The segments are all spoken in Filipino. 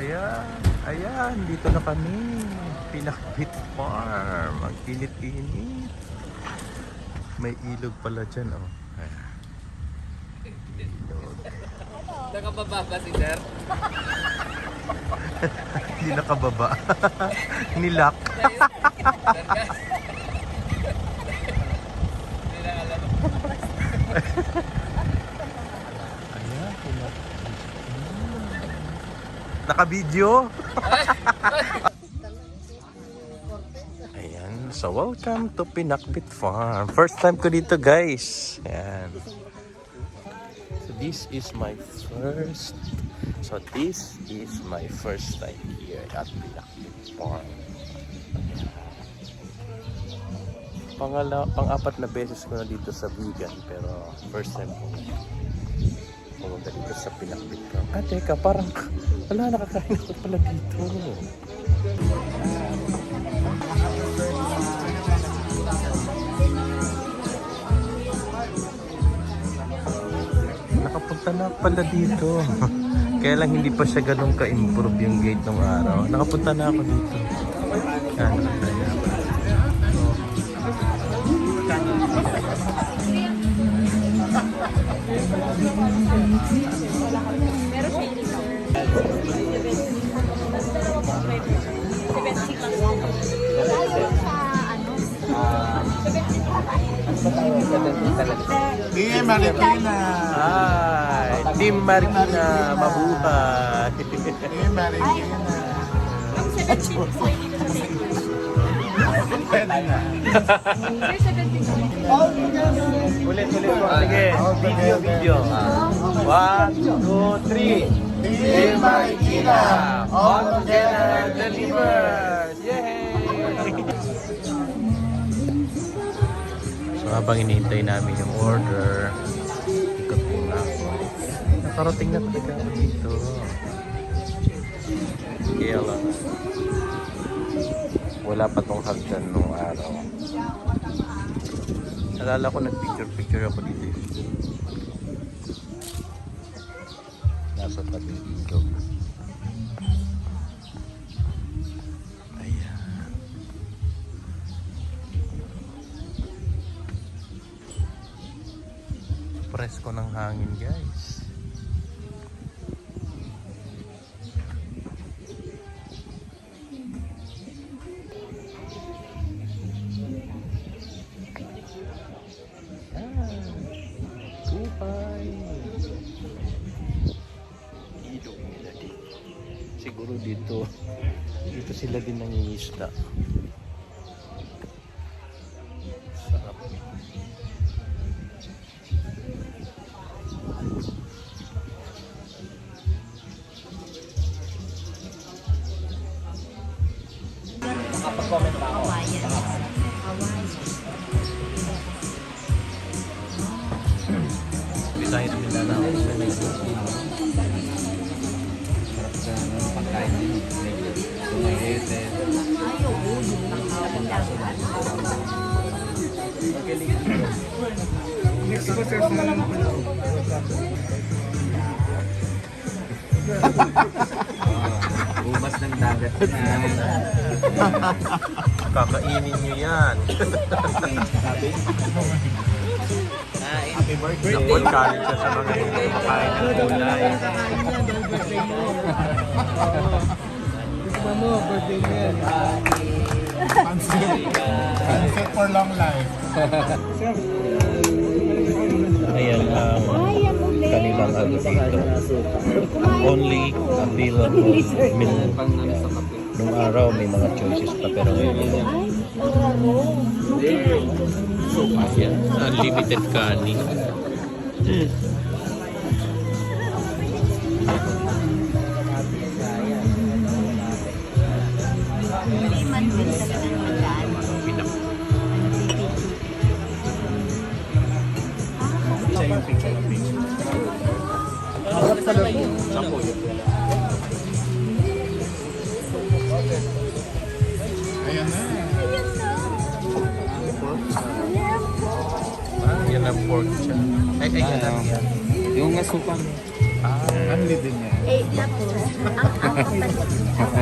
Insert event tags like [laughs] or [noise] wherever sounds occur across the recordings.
Ayan, ayan, dito na kami. Pinakbit Farm. Ang init-init. May ilog pala dyan, oh. Ayan. Nakababa ba si sir? [laughs] Hindi nakababa. [laughs] Nilak. Hindi na alam. Ayan, pinakbit. Naka-video? [laughs] Ayan, so welcome to Pinakbit Farm. First time ko dito guys. Ayan. So this is my first, so this is my first time here at Pinakbit Farm. Pangala, pang-apat na beses ko na dito sa vegan pero first time ko pumunta dito sa Pinakbit Farm. Ah, teka, parang wala nakakain ako pala dito. Nakapunta na pala dito. [laughs] Kaya lang hindi pa siya ganun ka-improve yung gate ng araw. Nakapunta na ako dito. Yan, Team Marikina. Ay, Team Marikina, mabuhay. Team Marikina. Ma'am, Ulit, ulit. Sige, video, video. One, two, three. Team Marikina, on the deliver. Habang hinihintay namin yung order, ikot muna ako. Nakarating na talaga ako dito. Kaya lang, wala pa tong hagdan nung araw. Nalala ko nag-picture-picture ako dito. Nasa tabi Presko ng hangin guys. Umas ng dagat na. Kakainin nyo yan. Happy birthday. Napon, kanin siya sa mga hindi kumakain ng gulay. Sunset for long life. [laughs] Ayan ang kanilang ano dito. Only available kape. Nung araw may mga choices pa pero ngayon Ayan, unlimited kanin. Hindi man din Ayan na. Ah, yan ang pork siya. Ay, ay, ang din yan. Eh, tapos, ang ang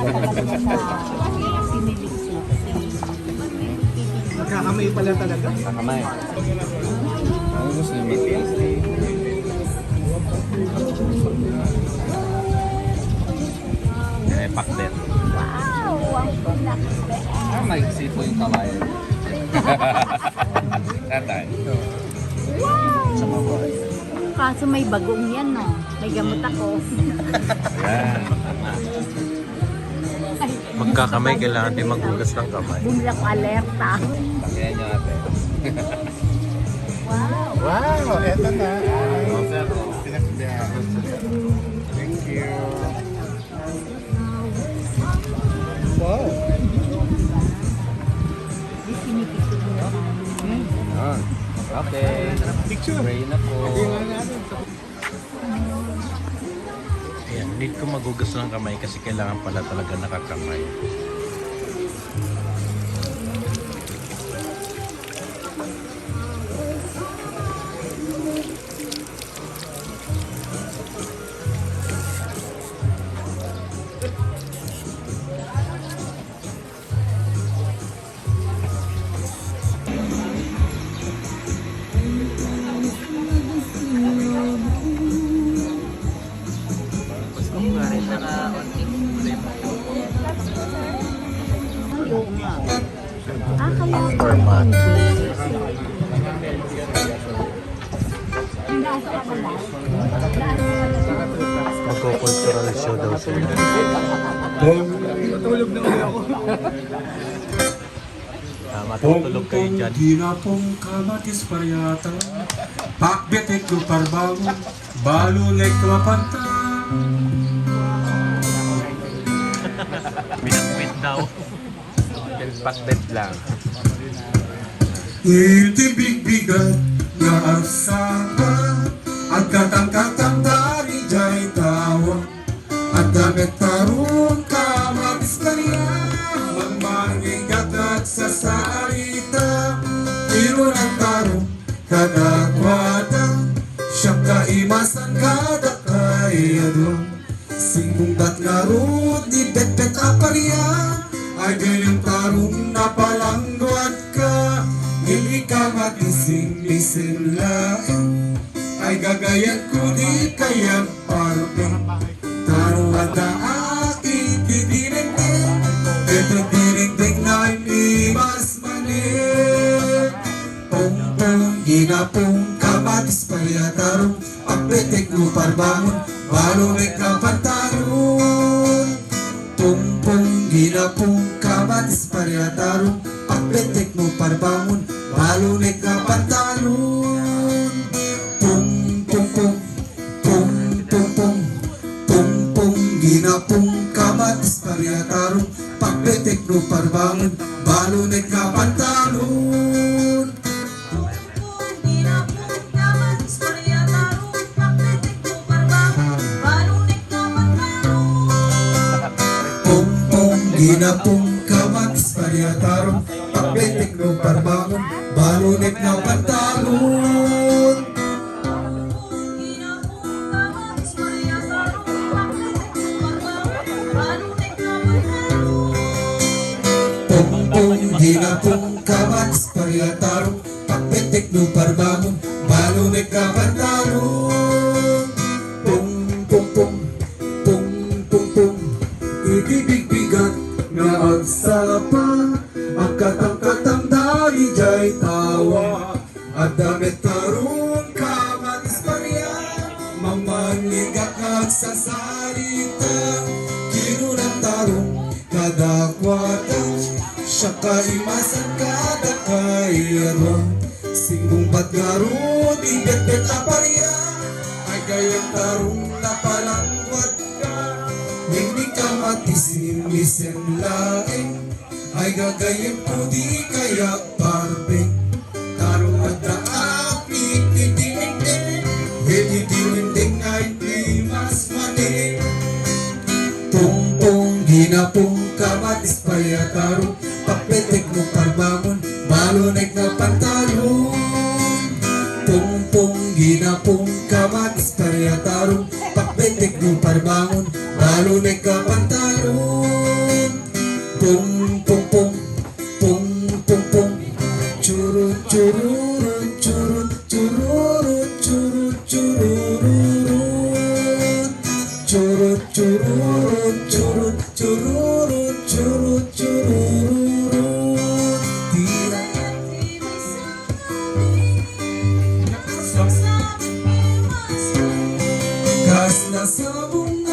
kapatid sa siniliksik si Kakamay pala talaga. Kamay. Yan ay pakdet. Wow! Ang pinakbet. Ah, may sipo yung kamay. [laughs] Tatay. Wow! Kaso may bagong yan, no? May gamot ako. Yan. Ay, Magkakamay, kailangan din maghugas ng kamay. Bumila ko alerta. Tangiyan niyo ate. [laughs] Wow! Wow, eto na. Oh, sir. Pinakbihan. Thank you. Wow. Yan. Okay. Picture. Pray na po. Yan, need ko maghugas ng kamay kasi kailangan pala talaga nakakamay. Ah, matutulog kayo dyan. ginapong kamatis paryata Pakbetek ko parbangon Balulek ko mapanta Binakwit daw. Pakbet lang. Itibig bigat nga ang katang-katang dari jay tawa At damit tarong tarong kadakwada Siyang kaimasan kada kayadong Singbong dat nga rod di bet-bet aparya Ay ganyang tarong napalangguat ka. Hindi ka matising-lising lain. Ay gagayan ginapong kamatis paliatarong Pagpetek mo parbangon Balumik na pantalon Pong-pong ginapong kamatis paliatarong Pagpetek mo parbangon Balumik na pantalon Pong-pong-pong Pong-pong-pong Pong-pong ginapong kamatis paliatarong Pagpetek mo parbangon Balumik na ginapong kamatis pariatarong Pagbetik no parbangon Balunik na pantalon. Pong pong ginapong kamatis pariatarong Pagbetik no parbangon Balunik na pantalon damit tarong kamatis pariya Mamanigat nagsasarita. Kino ng tarong kada kwata Siya kaimasan kada kairon Singbong badgaro di bet-bet aparya Ay gayang tarong napalangwat ka. Hindi ka matisim-isim laing. Ay gagayin ko di kaya parbe napung kamatis payakaron Papetek mo parbangon Balonay na pantalon. Pungpung ginapung kamatis payakaron Papetek mo parbangon Balonay ka dançando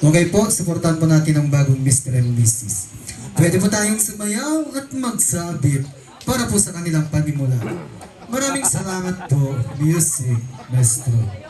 Okay po, supportan po natin ang bagong Mr. and Mrs. Pwede po tayong sumayaw at magsabit para po sa kanilang panimula. Maraming salamat po, Music Maestro.